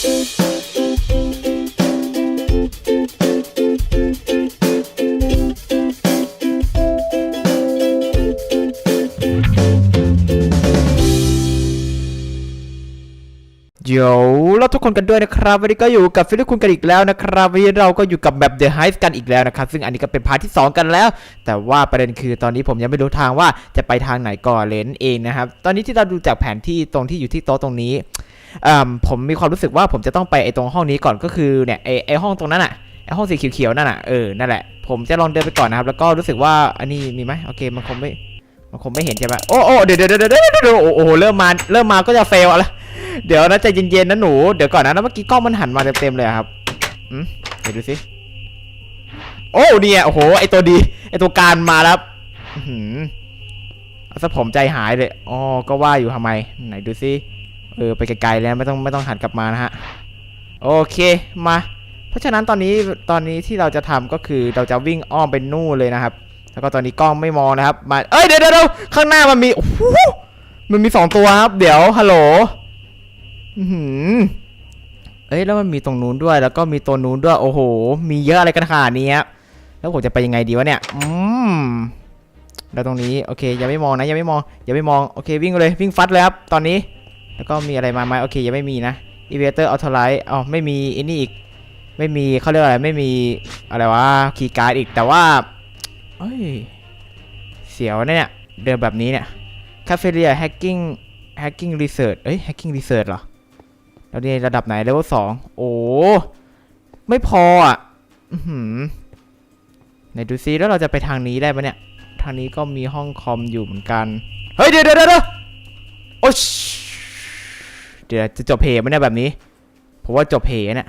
เดี๋ยวเราทุกคนกันด้วยนะครับ วันนี้ก็อยู่กับฟิลิปคุณกันอีกแล้วนะครับ วันนี้เราก็อยู่กับแบบ The Heist กันอีกแล้วนะครับ ซึ่งอันนี้ก็เป็นพาร์ทที่ 2 กันแล้ว แต่ว่าประเด็นคือตอนนี้ผมยังไม่รู้ทางว่าจะไปทางไหนก่อนเลนเองนะครับ ตอนนี้ที่เราดูจากแผนที่ตรงที่อยู่ที่โต๊ะตรงนี้ ผมมีความรู้สึกว่าผมจะต้องไปไอ้ตรงห้องนี้ก่อนก็คือเนี่ยไอ้ไอ้ห้องตรงนั้นอะไอ้ห้องสีเขียวๆนั่นอะเออนั่นแหละผมจะลองเดินไปก่อนนะครับ แล้วก็รู้สึกว่าอันนี้มีไหมโอเคมันคงไม่มันคงไม่เห็นใช่ไหมโอ้โอ้เดี๋ยวเดี๋ยวเดี๋ยวเดี๋ยวโอ้โหเริ่มมาเริ่มมาก็จะเฟลแล้วเดี๋ยวนะใจเย็นๆนะหนูเดี๋ยวก่อนนะแล้วเมื่อกี้กล้องมันหันมาเต็มๆเลยครับอืมเดี๋ยวดูสิโอ้เนี่ยโอ้โหไอตัวดีไอตัวการมาแล้วอื้อหือเอาซะผมใจหายเลยอ๋อก็ว่าอยู่ทำไมไหนดูสิ เออไปไกลๆแล้วไม่ต้องไม่ต้องหันกลับมานะฮะโอเคมา เพราะฉะนั้นตอนนี้ตอนนี้ที่เราจะทำก็คือเราจะวิ่งอ้อมไปนู่นเลยนะครับ แล้วก็ตอนนี้กล้องไม่มองนะครับมาเอ้ยเดี๋ยวเดี๋ยวข้างหน้ามันมีโอ้โหมันมีสองตัวครับ เดี๋ยวฮัลโหลหือเอ้ยแล้วมันมีตรงนู้นด้วย แล้วก็มีตัวนู้นด้วยโอ้โห มีเยอะอะไรกันขนาดนี้ครับแล้วผมจะไปยังไงดีวะเนี่ยอืมแล้วตรงนี้โอเคยังไม่มองนะยังไม่มองยังไม่มองโอเควิ่งเลยวิ่งฟัดเลยครับตอนนี้ แล้วก็มีอะไรมาไหมโอเคยังไม่มีนะอีเวเตอร์อัลทไลท์อ๋อไม่มีอันนี้อีกไม่มีเขาเรียกอะไรไม่มีอะไรวะคีย์การ์ดอีกแต่ว่าเอ้ยเสียวเนี่ยเดินแบบนี้เนี่ยคาเฟ่เรียแฮกกิ้ง hacking research เอ้ย hacking research เหรอแล้วนี่ระดับไหน level สองโอ้ไม่พออะอือหือไหนดูซิแล้วเราจะไปทางนี้ได้ปะเนี่ย ทางนี้ก็มีห้องคอมอยู่เหมือนกัน เฮ้ย เดี๋ยวเดี๋ยวเดี๋ยวโอ้ช เดี๋ยวจะจบเพย์ไมันเนี่ยแบบนี้ผมว่าจบเพย์เนี่ย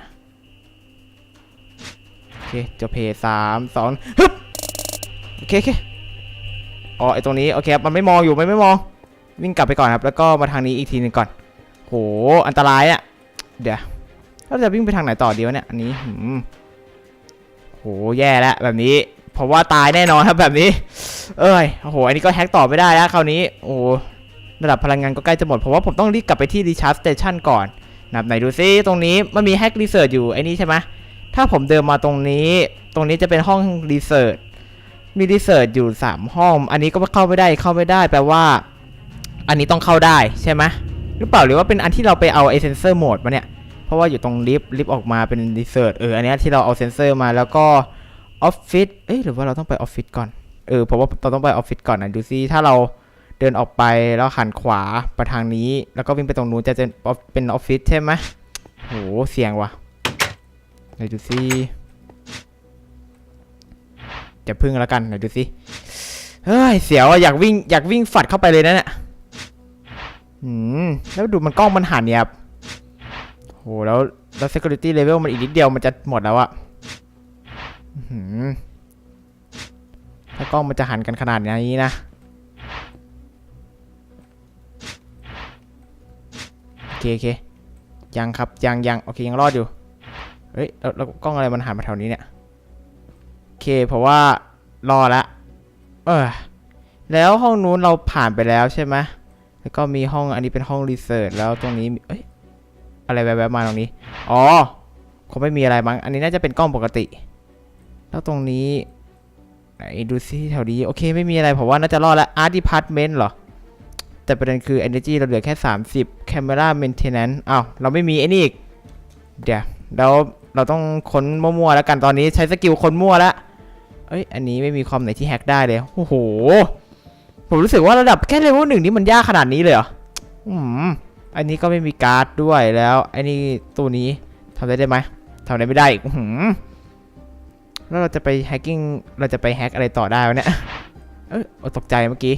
โอเคจบเพย์สามสองฮึบโอเคโอเคอ๋อไอตรงนี้โอเคครับมันไม่มองอยู่มันไม่มองวิ่งกลับไปก่อนครับ แล้วก็มาทางนี้อีกทีหนึงก่อน โหอันตรายอะ่ะเดี๋ยวเราจะวิ่งไปทางไหนต่อดีวะเนี่ยอันนี้หืมโหแย่แล้วแบบนี้ เพราะว่าตายแน่นอนครับแบบนี้ เอ้ยโอ้โหอันนี้ก็แฮกต่อไม่ได้แล้วคราวนี้ โอ้ ระดับพลังงานก็ใกล้จะหมด เพราะว่าผมต้องรีบกลับไปที่รีชาร์จสเตชันก่อนนะไหนดูซิตรงนี้มันมีแฮกรีเสิร์ชอยู่ไอ้นี่ใช่ไหมถ้าผมเดินมาตรงนี้ ตรงนี้จะเป็นห้องรีเสิร์ชมีรีเสิร์ชอยู่ 3 ห้อง อันนี้ก็เข้าไม่ได้เข้าไม่ได้แปลว่า อันนี้ต้องเข้าได้ใช่ไหมหรือเปล่าหรือว่าเป็นอันที่เราไปเอาไอเซนเซอร์โหมดมาเนี่ยเพราะว่าอยู่ตรงลิฟต์ลิฟต์ออกมาเป็นรีเสิร์ชเอออันนี้ที่เราเอาเซนเซอร์มาแล้วก็ออฟฟิศเอ๊ะหรือว่าเราต้องไปออฟฟิศก่อนเออเพราะว่าเราต้องไปออฟฟิศก่อนนะดูซิถ้าเรา เดินออกไปแล้วหันขวาไปทางนี้ แล้วก็วิ่งไปตรงนู้นจะเป็นออฟฟิศใช่ไหมโหเสียงว่ะไหนดูซิจะพึ่งแล้วกันไหนดูซิเฮ้ยเสียวอะอยากวิ่งอยากวิ่งฝัดเข้าไปเลยนะเนี่ยอืมแล้วดูมันกล้องมันหันเนี่ยครับโหแล้วแล้ว security level มันอีกนิดเดียวมันจะหมดแล้วอะหือถ้ากล้องมันจะหันกันขนาดนี้นะ เคโอเคยังครับยังยังโอเคยังรอดอยู่เฮ้ยแล้วกล้องอะไรมันหันมาแถวนี้เนี่ยโอเคเพราะว่ารอละเออแล้วห้องนู้นเราผ่านไปแล้วใช่ไหมแล้วก็มีห้องอันนี้เป็นห้องรีเสิร์ชแล้วตรงนี้เอ้ยอะไรแวบๆมาตรงนี้อ๋อคงไม่มีอะไรมั้งอันนี้น่าจะเป็นกล้องปกติ แล้วตรงนี้ไหนดูซิแถวนี้โอเคไม่มีอะไรผมว่าน่าจะรอดแล้ว Art Department เหรอ แต่ประเด็นคือ Energy เราเหลือแค่ 30 Camera Maintenance อ้าวเราไม่มีไอ้นี่อีก เดี๋ยวแล้วเราต้องค้นมั่วๆแล้วกันตอนนี้ใช้สกิลค้นมั่วแล้วเอ้ยอันนี้ไม่มีคอมไหนที่แฮ็กได้เลยโอ้โหผมรู้สึกว่าระดับแค่เลเวลหนึ่งนี่มันยากขนาดนี้เลยเหรออืมอันนี้ก็ไม่มีการ์ดด้วยแล้วไอ้นี่ตัวนี้ทำได้ได้ไหมทำได้ไม่ได้อีกหือแล้วเราจะไปแฮกกิ้งเราจะไปแฮกอะไรต่อได้วะเนี่ยเออตกใจเมื่อกี้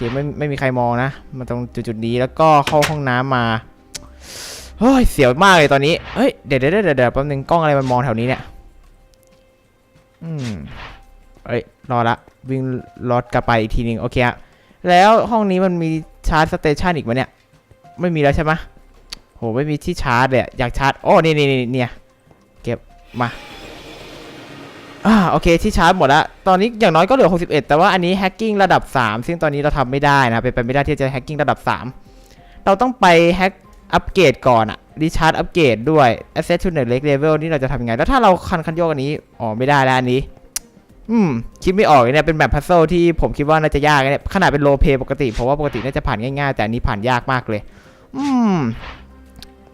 เคไม่ไม่มีใครมองนะ มาตรงจุดๆนี้แล้วก็เข้าห้องน้ำมาเฮ้ยเสียวมากเลยตอนนี้เฮ้ยเดี๋ยวเดี๋ยวเดี๋ยวเดี๋ยวแป๊บนึงกล้องอะไรมันมองแถวนี้เนี่ยอืมเอ้ยรอละวิ่งรถกลับไปอีกทีนึงโอเคฮะแล้วห้องนี้มันมีชาร์จสเตชันอีกไหมเนี่ย ไม่มีแล้วใช่ไหมโหไม่มีที่ชาร์จเลยอยากชาร์จโอ้นี่นี่นี่เนี่ยเก็บมา อ่าโอเคที่ชาร์จหมดแล้วตอนนี้อย่างน้อยก็เหลือ 61 แต่ว่าอันนี้แฮกกิ้งระดับ 3 ซึ่งตอนนี้เราทำไม่ได้นะเป็นไปไม่ได้ที่จะแฮกกิ้งระดับ 3 เราต้องไปแฮกอัปเกรดก่อนอะรีชาร์จอัปเกรดด้วย Access to the Lake Level นี่เราจะทำยังไง แล้วถ้าเราคันคันโยกอันนี้ อ๋อ ไม่ได้แล้วอันนี้ อืม คิดไม่ออกเนี่ยเป็นแบบพัซเซิลที่ผมคิดว่าน่าจะยากเนี่ยขนาดเป็นโลเพปกติ เพราะว่าปกติน่าจะผ่านง่ายๆ แต่อันนี้ผ่านยากมากเลย อืม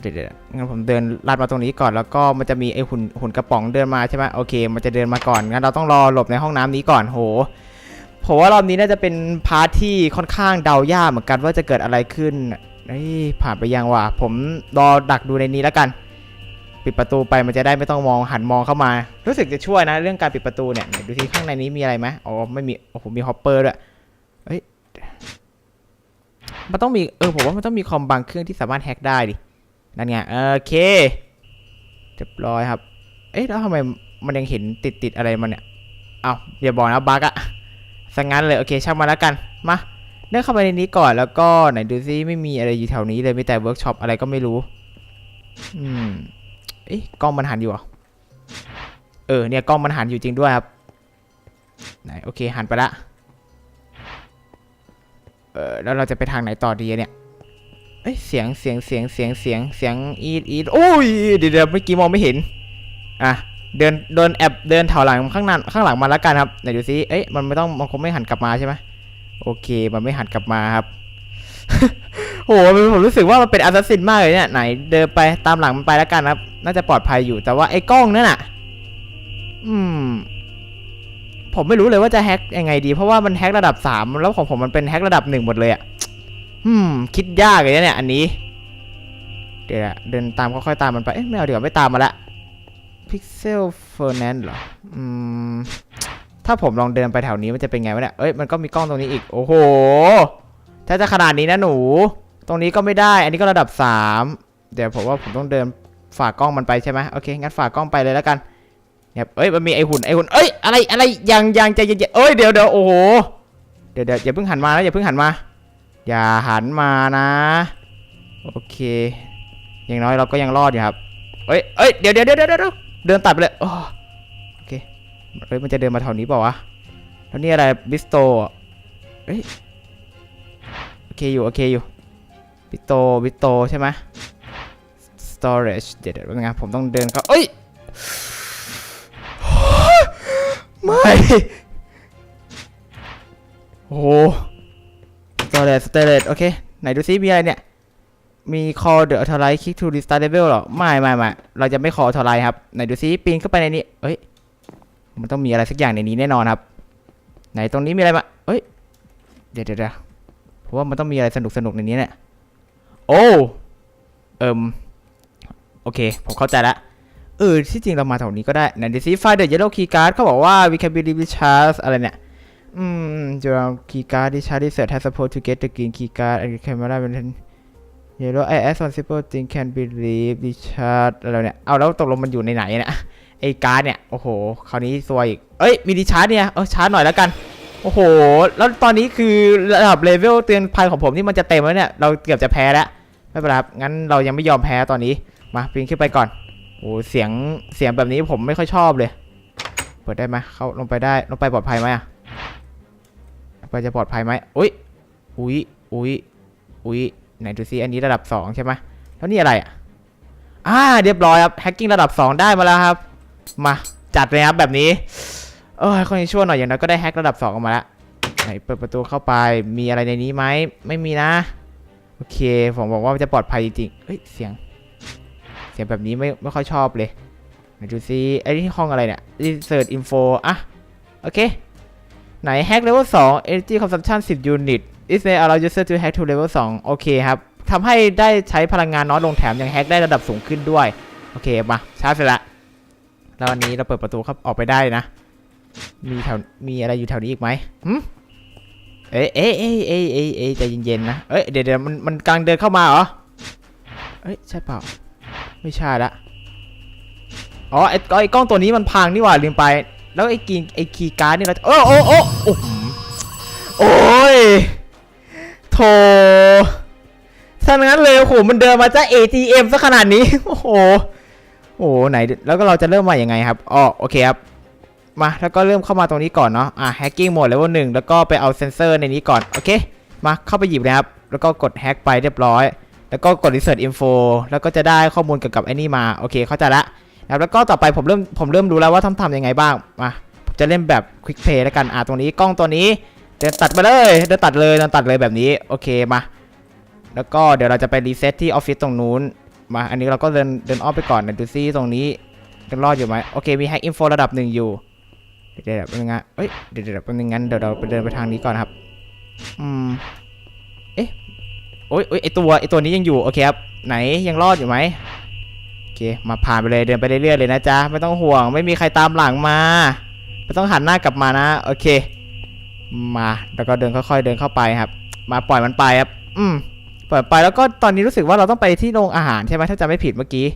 เดี๋ยวงั้นผมเดินลาดมาตรงนี้ก่อนแล้วก็มันจะมีไอหุ่นหุ่นกระป๋องเดินมาใช่ไหมโอเค มันจะเดินมาก่อนงั้นเราต้องรอหลบในห้องน้ำนี้ก่อนโหผมว่ารอบนี้น่าจะเป็นพาร์ทที่ค่อนข้างเดายากเหมือนกันว่าจะเกิดอะไรขึ้นเฮ้ยผ่านไปยังวะผมรอดักดูในนี้แล้วกัน ปิดประตูไปมันจะได้ไม่ต้องมองหันมองเข้ามา รู้สึกจะช่วยนะ เรื่องการปิดประตูเนี่ยดูที่ข้างในนี้มีอะไรไหมอ๋อไม่มีโอ้โหมีฮอปเปอร์ด้วยเฮ้ยมันต้องมีเออผมว่ามันต้องมีคอมบางเครื่องที่สามารถแฮ็กได้ดิ นั่นไงโอเคเรียบร้อยครับ เอ๊ะแล้วทำไมมันยังเห็นติดติดๆอะไรมันเนี่ยเอาอย่าบอกนะบั๊กอะสังงั้นเลยโอเคช่างมาแล้วกันมาเดินเข้าไปในนี้ก่อนแล้วก็ไหนดูซิไม่มีอะไรอยู่แถวนี้เลยมีแต่เวิร์กช็อปอะไรก็ไม่รู้ อืมเอ๊ะกล้องมันหันอยู่เหรอเออเนี่ยกล้องมันหันอยู่จริงด้วยครับไหนโอเคหันไปละเออแล้วเราจะไปทางไหนต่อดีเนี่ย เอ้ยเสียงเสียงเสียงเสียงเสียงเสียงอีดอีดโอ้ยเดี๋ยวเดี๋ยวเมื่อกี้มองไม่เห็นอะเดินเดินแอบเดินแถวหลังข้างหน้าข้างหลังมาแล้วกันครับไหนดูซิเอ๊ะมันไม่ต้องมันคงไม่หันกลับมาใช่ไหมโอเค มันไม่หันกลับมาครับโหผมรู้สึกว่ามันเป็นอัสซินมากเลยเนี่ยไหนเดินไปตามหลังมันไปแล้วกันครับ น่าจะปลอดภัยอยู่แต่ว่าไอ้กล้องนั่นน่ะ อืม ผมไม่รู้เลยว่าจะแฮ็กยังไงดี เพราะว่ามันแฮ็กระดับสามแล้วของผมมันเป็นแฮ็กระดับหนึ่งหมดเลยอะืมคิดยากเลยนะเนี่ยอันนี้ เดี๋ยวเดินตามค่อยๆตามมันไป เอ๊ะไม่เอาเดี๋ยวไม่ตามมาละ Pixel Fernand เหรอ อืม ถ้าผมลองเดินไปแถวนี้มันจะเป็นไงวะเนี่ย เอ้ยมันก็มีกล้องตรงนี้อีก โอ้โห ถ้าจะขนาดนี้นะหนู ตรงนี้ก็ไม่ได้ อันนี้ก็ระดับ 3 เดี๋ยวผมว่าผมต้องเดินฝากกล้องมันไปใช่ไหมโอเคงั้นฝากกล้องไปเลยแล้วกันเนี่ยเอ้ยมันมีไอหุ่นไอหุ่นเอ้ยอะไรอะไรยังยังใจเย็นๆเอ้ยเดี๋ยวเดี๋ยวโอ้โหเดี๋ยวเดี๋ยวอย่าเพิ่งหันมานะอย่าเพิ่งหันมา อย่าหันมานะ โอเคอย่างน้อยเราก็ยังรอดอยู่ครับเอ้ยเอ้ยเดี๋ยวเดี๋ยวเดี๋ยวเดี๋ยวเดี๋ยวเดินตัดไปเลยโอเคเฮ้ยมันจะเดินมาแถวนี้เปล่าวะแล้วนี่อะไรบิสโตเอ้ยโอเคอยู่โอเคอยู่บิสโตบิสโตใช่ไหม storage เดี๋ยวเดี๋ยวเป็นไงผมต้องเดินเข้าเอ้ยไม่ โอ้ โห storage storage โอเค ไหนดูซิมีอะไรเนี่ย มี call the authorize click to restart level หรอ ไม่ไม่ไม่เราจะไม่ call authorize ครับ ไหนดูซิปีนเข้าไปในนี้เอ้ย มันต้องมีอะไรสักอย่างในนี้แน่นอนครับ ไหนตรงนี้มีอะไรมาเอ้ย เดี๋ยวเดี๋ยวเดี๋ยวผมว่ามันต้องมีอะไรสนุกสนุกในนี้เนี่ย โอ้ เอิมโอเค ผมเข้าใจละเออที่จริงเรามาแถวนี้ก็ได้ไหนดูซิ find the yellow key card เขาบอกว่า we can be recharge อะไรเนี่ย อืม your key card recharge reset has support to get the green key card and camera when yellow I as one simple thing can believe recharge อะไรเนี่ย เอาแล้วตกลงมันอยู่ในไหนเนี่ยไอ้การ์ดเนี่ย โอ้โห คราวนี้ซวยอีก เอ้ย มีดีชาร์จเนี่ย เออชาร์จหน่อยแล้วกัน โอ้โห แล้วตอนนี้คือระดับเลเวลเตือนภัยของผมที่มันจะเต็มแล้วเนี่ย เราเกือบจะแพ้แล้ว ไม่เป็นไรครับ งั้นเรายังไม่ยอมแพ้ตอนนี้ มาปีนขึ้นไปก่อน โอ้เสียง เสียงแบบนี้ผมไม่ค่อยชอบเลย เปิดได้ไหมเข้าลงไปได้ ลงไปปลอดภัยไหมอะ ไปจะปลอดภัยไหมอุ้ยอุ้ยอุ้ยอุ้ยไหนดูซิอันนี้ระดับสองใช่ไหมแล้วนี่อะไรอะอ่าเรียบร้อยครับแฮกกิ้งระดับสองได้มาแล้วครับ มาจัดเลยครับแบบนี้เออคนชั่วหน่อยอย่างน้อยก็ได้แฮกระดับ 2 ออกมาแล้วไหนเปิดประตูเข้าไปมีอะไรในนี้ไหมไม่มีนะโอเคผมบอกว่าจะปลอดภัยจริงๆเฮ้ยเสียง เสียงแบบนี้ไม่ไม่ค่อยชอบเลยไหนดูซิไอ้ที่ห้องอะไรเนี่ย Insert Info อะโอเค ไหนแฮก level 2 energy consumption 10 unit is may allow user to hack to level 2 โอเคครับทำให้ได้ใช้พลังงานน้อยลงแถมยังแฮกได้ระดับสูงขึ้นด้วย โอเค มาชาร์จเสร็จละแล้ววันนี้เราเปิดประตูครับออกไปได้นะ มีแถวมีอะไรอยู่แถวนี้อีกไหมหเอ๊ะเอ๊ะเอ๊ะเอ๊ะเอ๊ะเอ๊ะใจเย็นๆนะเอ้ยเดี๋ยวเดี๋ยวมันมันกำลังเดินเข้ามาเหรอเอ้ยใช่เปล่า ไม่ใช่ละอ๋อไอ้ไอ้กล้องตัวนี้มันพังนี่หว่าลืมไป แล้วไอ้กีไอ้คีย์การ์ดนี่เราจะโอ้โอ้โอ้โอ้โหโอ้ยโถถ้างั้นเลยโอ้โหมันเดินมาจะ ATM ซะขนาดนี้ โอ้โหโอ้โหไหนแล้วก็เราจะเริ่มใหม่ยังไงครับอ๋อโอเคครับมาแล้วก็เริ่มเข้ามาตรงนี้ก่อนเนาะอะ hacking mode level หนึ่งแล้วก็ไปเอาเซนเซอร์ในนี้ก่อนโอเคมาเข้าไปหยิบเลยครับ แล้วก็กดแฮกไปเรียบร้อย แล้วก็กด research info แล้วก็จะได้ข้อมูลเกี่ยวกับไอ้นี่มาโอเคเข้าใจละ ครับแล้วก็ต่อไปผมเริ่มผมเริ่มรู้แล้วว่าต้องทำยังไงบ้างมาผมจะเล่นแบบ quick play แล้วกันอ่าตรงนี้กล้องตัวนี้เดินตัดไปเลยเดินตัดเลยเดินตัดเลยแบบนี้โอเคมาแล้วก็เดี๋ยวเราจะไปรีเซ็ตที่ออฟฟิศตรงนู้นมาอันนี้เราก็เดินเดินอ้อมไปก่อนนะดูซิตรงนี้ยังรอดอยู่ไหมโอเคมี hack info ระดับหนึ่งอยู่เดี๋ยวเดี๋ยวแป๊บนึงนเอ้ยเดี๋ยวเดี๋ยวแป๊บนึงงั้นเดี๋ยวเราไปเดินไปทางนี้ก่อนครับอืมเอ๊ะโอ้ยโอ้ยไอตัวไอตัวนี้ยังอยู่โอเคครับไหนยังรอดอยู่ไหม เค มาผ่านไปเลยเดินไปเรื่อยๆเลยนะจ๊ะ ไม่ต้องห่วง ไม่มีใครตามหลังมา ไม่ต้องหันหน้ากลับมานะ โอเค มา แล้วก็เดินค่อยๆ เดินเข้าไปครับ มาปล่อยมันไปครับ อืม ปล่อยไป แล้วก็ตอนนี้รู้สึกว่าเราต้องไปที่โรงอาหารใช่ไหมถ้าจำไม่ผิดเมื่อกี้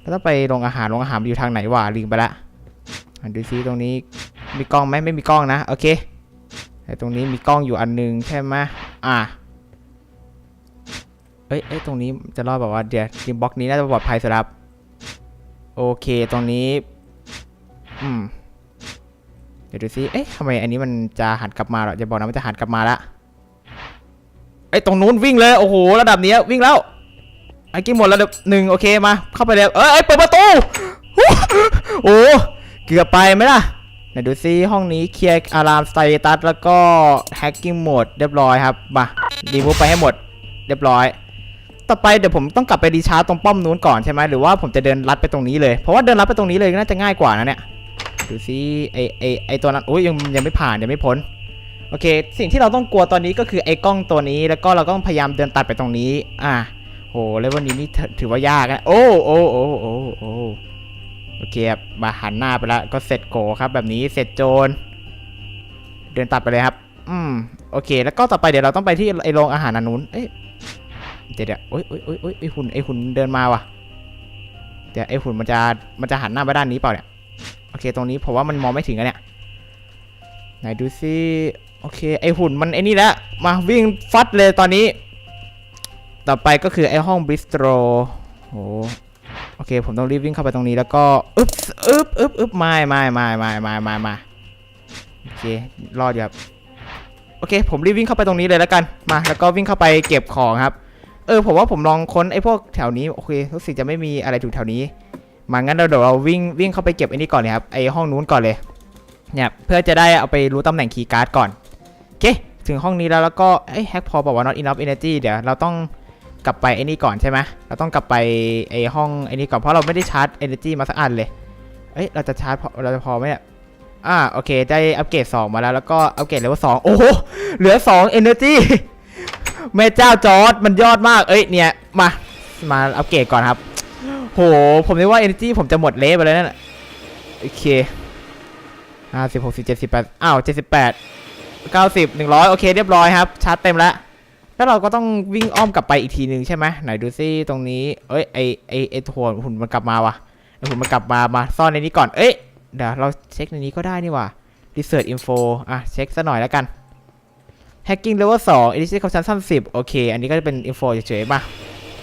เราต้องไปโรงอาหาร โรงอาหารอยู่ทางไหนวะลืมไปละดูซิตรงนี้ มีกล้องไหมไม่มีกล้องนะ โอเคแต่ตรงนี้มีกล้องอยู่อันนึงใช่ไหมอะเอ้ยเอ้ย ตรงนี้จะรอดแบบว่าเดี๋ยวทีมบล็อกนี้น่าจะปลอดภัยสุดครับ โอเคตรงนี้ อืม เดี๋ยวดูซิ เอ๊ะทำไมอันนี้มันจะหันกลับมาหรอจะบอกนะมันจะหันกลับมาละเอ้ตรงนู้นวิ่งเลย โอ้โห ระดับนี้วิ่งแล้ว ไอ้กี้หมดระดับหนึ่งโอเคมา เข้าไปเลยเอ้ยเอ้ยเปิดประตู โอ้โหเกือบไปไหมล่ะไหนดูซิห้องนี้เคลียร์อะลามสไตตัสแล้วก็แฮกกิ้งโหมดเรียบร้อยครับ มารีมูฟไปให้หมด เรียบร้อย ต่อไปเดี๋ยวผมต้องกลับไปรีชาร์จตรงป้อมนู้นก่อนใช่ไหมหรือว่าผมจะเดินลัดไปตรงนี้เลย เพราะว่าเดินลัดไปตรงนี้เลยน่าจะง่ายกว่านะเนี่ย ดูซิไอไอไอตัวนั้นโอ้ยยังยังไม่ผ่านยังไม่พ้น โอเค สิ่งที่เราต้องกลัวตอนนี้ก็คือไอกล้องตัวนี้ แล้วก็เราก็ต้องพยายามเดินตัดไปตรงนี้ อะโหเลเวลนี้นี่ถือว่ายากนะโอ้โอ้โอ้โอ้โอ้โอเคมาหันหน้าไปแล้วก็เสร็จโกครับ แบบนี้เสร็จโจร เดินตัดไปเลยครับ อืม โอเค แล้วก็ต่อไปเดี๋ยวเราต้องไปที่ไอโรงอาหารอันนู้น เอ๊ะ เดี๋ยวเดี๋ยวโอ๊ยโอ๊ยโอ๊ยโอ๊ยไอหุ่นไอหุ่นเดินมาว่ะเดี๋ยวไอหุ่นมันจะมันจะหันหน้าไปด้านนี้เปล่าเนี่ยโอเคตรงนี้ผมว่ามันมองไม่ถึงอะเนี่ยไหนดูซิโอเคไอหุ่นมันไอนี่แหละมาวิ่งฟัดเลยตอนนี้ ต่อไปก็คือไอห้องบริสโตรโอ้โอเค ผมต้องรีบวิ่งเข้าไปตรงนี้แล้วก็อึ๊บอึ๊บอึ๊บอึ๊บไม่ไม่ไม่ไม่ไม่ไม่ไม่โอเครอดอยู่ครับโอเค ผมรีบวิ่งเข้าไปตรงนี้เลยแล้วกันมา แล้วก็วิ่งเข้าไปเก็บของครับ เออผมว่าผมลองค้นไอ้พวกแถวนี้โอเครู้สึกจะไม่มีอะไรถูกแถวนี้มางั้นเราเดี๋ยวเราวิ่งวิ่งเข้าไปเก็บไอ้นี่ก่อนเลยครับไอ้ห้องนู้นก่อนเลยเนี่ยเพื่อจะได้เอาไปรู้ตำแหน่งคีย์การ์ดก่อนโอเคถึงห้องนี้แล้วแล้วก็เอ้แฮกพอบอกว่า not enough energy เดี๋ยวเราต้องกลับไปไอ้นี่ก่อนใช่ไหมเราต้องกลับไปไอ้ห้องไอ้นี่ก่อนเพราะเราไม่ได้ชาร์จ energy มาสักอันเลยเอ้ยเราจะชาร์จพอเราจะพอไหมเนี่ยอ่าโอเคได้อัปเกรด2มาแล้วแล้วก็อัปเกรดเลเวล2โอ้โหเหลือ2 energy แม่เจ้าจอร์ดมันยอดมาก เอ้ยเนี่ยมามาอัปเกรดก่อนครับ โห ผมนึกว่า energy ผมจะหมดเละไปแล้วนั่นน่ะโอเคห้าสิบหกสิบเจ็ดสิบแปดอ้าวเจ็ดสิบแปดเก้าสิบหนึ่งร้อยโอเคเรียบร้อยครับชาร์จเต็มแล้วแล้วเราก็ต้องวิ่งอ้อมกลับไปอีกทีหนึ่งใช่ไหมไหนดูซิตรงนี้ เอ้ยไอไอไอถั่วหุ่นมันกลับมาว่ะไอหุ่นมันกลับมามาซ่อนในนี้ก่อนเอ้ยเดี๋ยวเราเช็คในนี้ก็ได้นี่ว่ะ research info อะเช็คซะหน่อยแล้วกัน hacking level 2 edition option 30โอเค อันนี้ก็จะเป็น info เฉยๆมา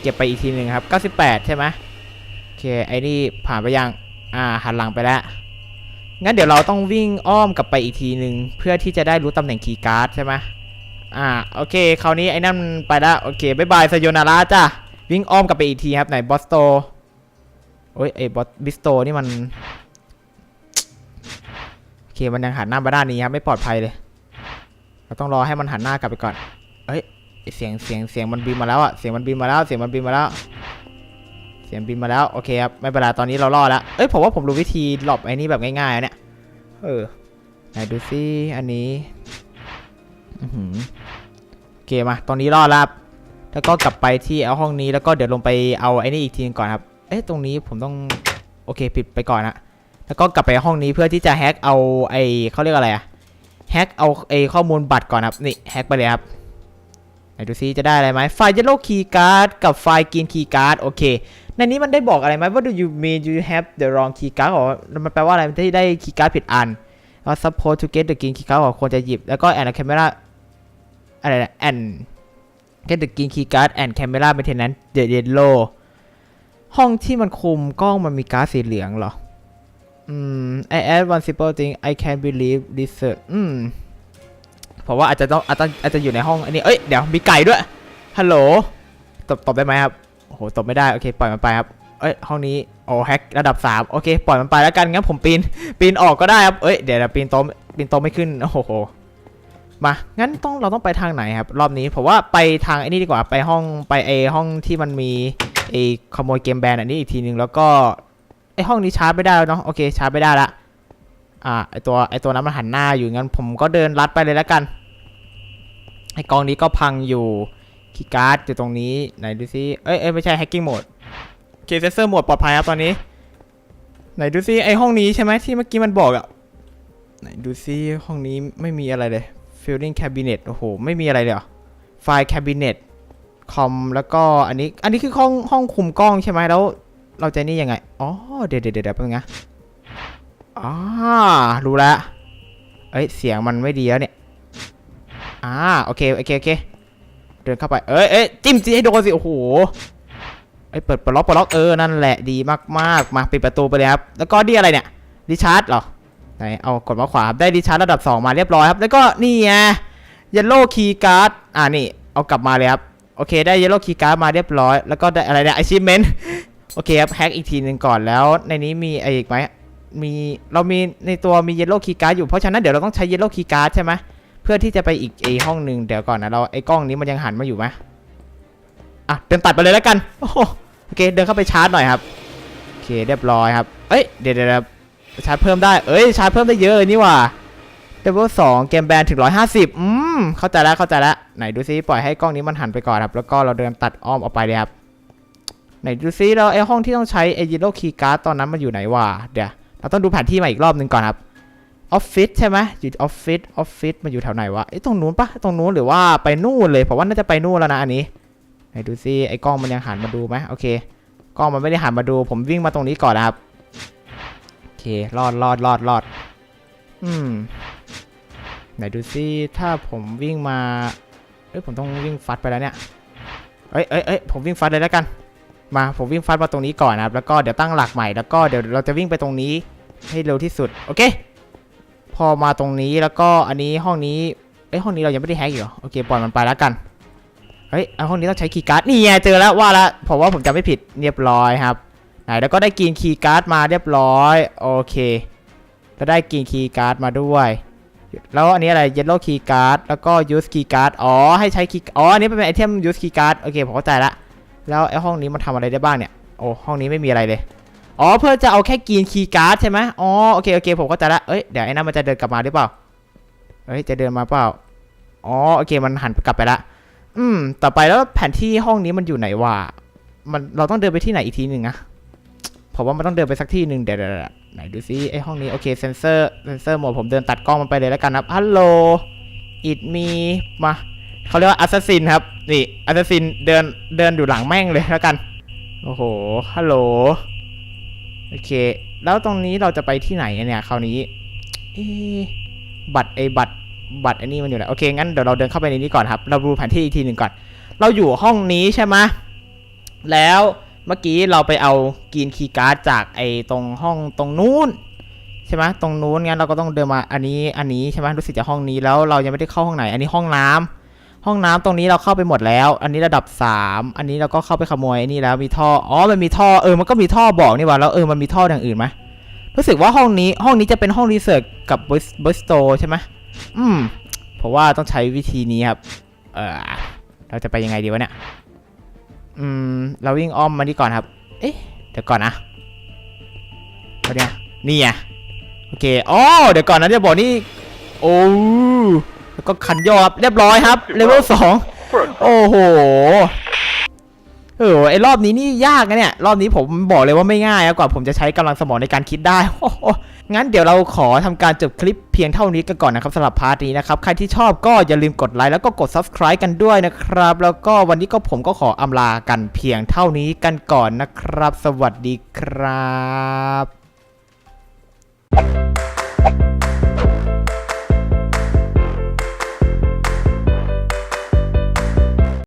เก็บไปอีกทีหนึ่งครับ 98 ใช่ไหมโอเค ไอ้นี่ผ่านไปยัง อ่า หันหลังไปแล้ว งั้นเดี๋ยวเราต้องวิ่งอ้อมกลับไปอีกทีหนึ่งเพื่อที่จะได้รู้ตำแหน่งคีย์การ์ดใช่ไหมอ่า โอเค คราวนี้ไอ้นั่นไปแล้ว โอเคบายบายสยนาระจ้ะ วิ่งอ้อมกลับไปอีกทีครับ ไหนบอสโตโอ้ยไอ้บอสบิสโตนี่มัน โอเค มันยังหันหน้ามาด้านนี้ครับ ไม่ปลอดภัยเลย เราต้องรอให้มันหันหน้ากลับไปก่อน เอ้ยเสียงเสียงเสียงมันบินมาแล้วอะเสียงมันบินมาแล้ว เสียงมันบินมาแล้ว เสียงบินมาแล้ว โอเคครับ ไม่เป็นไร ตอนนี้เรารอดแล้ว เอ้ย ผมว่าผมรู้วิธีหลบไอ้นี่แบบง่ายๆเนี่ย เออ ไหนดูซิ อันนี้ อือหือโอเคมา ตอนนี้รอดแล้วแล้วก็กลับไปที่เอาห้องนี้ แล้วก็เดี๋ยวลงไปเอาไอ้นี่อีกทีนึงก่อนครับ เอ๊ะ ตรงนี้ผมต้อง โอเค ปิดไปก่อนนะ แล้วก็กลับไปห้องนี้เพื่อที่จะแฮ็กเอาไอ้เขาเรียกอะไรอะ แฮกเอาไอข้อมูลบัตรก่อนครับ นี่แฮกไปเลยครับไหนดูซิจะได้อะไรไหมไฟล์ yellow key card กับไฟล์ green key card โอเค ในนี้มันได้บอกอะไรไหมว่า do you mean you have the wrong key card หรอมันแปลว่าอะไรมันได้ key card ผิดอันว่า suppose to get the green key card ควรจะหยิบ แล้วก็ and camera อะไรนะ and get the green key card and camera maintenance the yellow ห้องที่มันคุมกล้องมันมีการ์ดสีเหลืองเหรอ ม I add one simple thing I can't believe research อืมเพราะว่าอาจจะต้องอาจจะอาจจะอยู่ในห้องอันนี้ เอ้ย เดี๋ยวมีไก่ด้วย ฮัลโหล ตบตบได้ไหมครับ โอ้โห ตบไม่ได้ โอเค ปล่อยมันไปครับ เอ้ย ห้องนี้ โอ้แฮกระดับ 3 โอเค ปล่อยมันไปแล้วกัน งั้นผมปีน ปีนออกก็ได้ครับ เอ้ย เดี๋ยวเดี๋ยวปีนโต๊ะปีนโต๊ะไม่ขึ้น โอ้โห มา งั้นต้องเราต้องไปทางไหนครับ รอบนี้ผมว่าไปทางไอ้นี่ดีกว่า ไปห้องไปไอห้องที่มันมีไอขโมยเกมแบนอันนี้อีกทีนึง แล้วก็ ไอห้องนี้ชาร์จไม่ได้แล้วเนาะโอเคชาร์จไม่ได้ละอ่าไอตัวไอตัวนั้นมันหันหน้าอยู่งั้นผมก็เดินลัดไปเลยแล้วกันไอกองนี้ก็พังอยู่คีย์การ์ดอยู่ตรงนี้ไหนดูซิเอ้ยเอ้ยไม่ใช่แฮกกิ้งโหมดเคเซเซอร์โหมดปลอดภัยครับตอนนี้ ไหนดูซิไอห้องนี้ใช่ไหมที่เมื่อกี้มันบอกอะไหนดูซิห้องนี้ไม่มีอะไรเลย Filling Cabinet โอ้โห ไม่มีอะไรเลยเหรอไฟล์ Cabinet คอมแล้วก็อันนี้อันนี้คือห้องห้องคุมกล้องใช่ไหมแล้ว เราจะนี่ยังไง อ๋อ เดี๋ยวเดี๋ยวเดี๋ยวแป๊บนึงนะอ่ารู้ล้วเอ้ย เสียงมันไม่ดีแล้วเนี่ย อ่า โอเค โอเค โอเค เดินเข้าไป เอ้ยเอ้ยจิ้มจีให้โดนสิ โอ้โหเอ้ย เปิดปล็อกปล็อก เออ นั่นแหละ ดีมากๆมาปิดประตูไปเลยครับ แล้วก็ดีอะไรเนี่ยดิชาร์จเหรอ ไหน เอากดมาขวา ได้ดิชาร์จระดับ 2 มาเรียบร้อยครับ แล้วก็นี่ไง yellow key card อ่านี่ เอากลับมาเลยครับ โอเค ได้ yellow key card มาเรียบร้อย แล้วก็ได้อะไรเนี่ย achievement โอเคครับแฮกอีกทีหนึ่งก่อนแล้วในนี้มีอะไรอีกไหมมีเรามีในตัวมี yellow key card อยู่เพราะฉะนั้นเดี๋ยวเราต้องใช้ yellow key card ใช่ไหมเพื่อที่จะไปอีกไอห้องหนึ่งเดี๋ยวก่อนนะเราไอ้กล้องนี้มันยังหันมาอยู่ไหมอะเดินตัดไปเลยแล้วกันโอ้โอเคเดินเข้าไปชาร์จหน่อยครับโอเคเรียบร้อยครับเอ้ยเดี๋ยวเดี๋ยวชาร์จเพิ่มได้เอ้ยชาร์จเพิ่มได้เยอะเลยนี่ว่าเลเวลสองเกมแบนถึง150อืมเข้าใจแล้วเข้าใจแล้วไหนดูซิปล่อยให้กล้องนี้มันหันไปก่อนครับแล้วก็เราเดินตัดอ้อมออกไปเลยครับ ไหนดูซิเราไอห้องที่ต้องใช้ไอยิโร่คีย์การ์ดตอนนั้นมันอยู่ไหนวะเดี๋ยวเราต้องดูแผนที่มาอีกรอบหนึ่งก่อนครับออฟฟิศใช่ไหมอยู่ออฟฟิศออฟฟิศมันอยู่แถวไหนวะไอตรงนู้นปะตรงนู้นหรือว่าไปนู่นเลยผมว่าน่าจะไปนู่นแล้วนะอันนี้ไหนดูซิไอกล้องมันยังหันมาดูไหมโอเคกล้องมันไม่ได้หันมาดู ผมวิ่งมาตรงนี้ก่อนนะครับโอเครอดรอดรอดรอดอืมไหนดูซิถ้าผมวิ่งมาเอ้ยผมต้องวิ่งฟัดไปแล้วเนี่ยเอ้ยเอ้ยเอ้ยผมวิ่งฟัดเลยแล้วกัน มาผมวิ่งฟัดมาตรงนี้ก่อนนะครับแล้วก็เดี๋ยวตั้งหลักใหม่แล้วก็เดี๋ยวเราจะวิ่งไปตรงนี้ให้เร็วที่สุดโอเค พอมาตรงนี้แล้วก็อันนี้ห้องนี้เอ้ยห้องนี้เรายังไม่ได้แฮกอีกเหรอโอเคปล่อยมันไปแล้วกันเฮ้ยเอห้องนี้ต้องใช้คีย์การ์ดนี่ไงเจอแล้วว่าล้วผมว่าผมจำไม่ผิดเรียบร้อยครับไหนแล้วก็ได้กรีนคีย์การ์ดมาเรียบร้อยโอเคแล้วได้กรีนคีย์การ์ดมาด้วยแล้วอันนี้อะไร yellow key card แล้วก็ use key card อ๋อให้ใช้ key อ๋ออันนี้เป็นไอเทม use key card โอเคผมเข้าใจละ แล้วไอห้องนี้มันทำอะไรได้บ้างเนี่ย โอ้ห้องนี้ไม่มีอะไรเลย อ๋อเพื่อจะเอาแค่กีนคีย์การ์ดใช่ไหมอ๋อโอเคโอเคผมเข้าใจละ เอ้ยเดี๋ยวไอ้นั่นมันจะเดินกลับมาหรือเปล่า เอ้ยจะเดินมาเปล่า อ๋อโอเคมันหันกลับไปละ อืม ต่อไปแล้วแผนที่ห้องนี้มันอยู่ไหนวะ มันเราต้องเดินไปที่ไหนอีกทีหนึ่งอะผมว่ามันต้องเดินไปสักที่หนึ่งเดี๋ยวไหนดูซิไอห้องนี้โอเคเซนเซอร์เซนเซอร์หมดผมเดินตัดกล้องมันไปเลยแล้วกันครับฮัลโหลอิดมีมา เขาเรียกว่าอัสซินครับ นี่อัสซินเดินเดินอยู่หลังแม่งเลยแล้วกัน โอ้โห ฮัลโหล โอเค แล้วตรงนี้เราจะไปที่ไหนเนี่ยคราวนี้เอบัตรไอบัตรบัตรไอันนี้มันอยู่ไหน โอเค งั้นเดี๋ยวเราเดินเข้าไปในนี้ก่อนครับ เราดูแผนที่อีกทีหนึ่งก่อน เราอยู่ห้องนี้ใช่ไหมแล้วเมื่อกี้เราไปเอากรีนคีย์การ์ดจากไอ้ตรงห้องตรงนู้นใช่ไหมตรงนู้นงั้นเราก็ต้องเดินมาอันนี้อันนี้ใช่ไหมรู้สึกจะห้องนี้แล้วเรายังไม่ได้เข้าห้องไหน อันนี้ห้องน้ำ ห้องน้ำตรงนี้เราเข้าไปหมดแล้ว อันนี้ระดับ 3 อันนี้เราก็เข้าไปขโมยอ้นี่แล้วมีท่ออ๋อมันมีท่อเออมันก็มีท่อบอกนี่ว่าแล้วเออมันมีท่ออย่างอื่นไหมรู้สึกว่าห้องนี้ห้องนี้จะเป็นห้องรีเสิร์ชกับบิสโตใช่ไหมอืมเพราะว่าต้องใช้วิธีนี้ครับ เออเราจะไปยังไงดีวะเนี่ยอืมเราวิ่งอ้อมมานี่ก่อนครับ เอ๊ะเดี๋ยวก่อนนะเอาเนี่ยนี่ไงโอเคอ๋อเดี๋ยวก่อนนะจะบอกนี่โอ้ แล้วก็ขันย่อครับเรียบร้อยครับเลเวลสองโอ้โหเออไอรอบนี้นี่ยากนะเนี่ย รอบนี้ผมบอกเลยว่าไม่ง่ายอะกว่าผมจะใช้กำลังสมองในการคิดได้โอ้โหงั้นเดี๋ยวเราขอทำการจบคลิปเพียงเท่านี้กันก่อนนะครับสำหรับพาร์ทนี้นะครับ ใครที่ชอบก็อย่าลืมกดไลค์แล้วก็กด subscribe กันด้วยนะครับ แล้วก็วันนี้ก็ผมก็ขออำลากันเพียงเท่านี้กันก่อนนะครับ สวัสดีครับ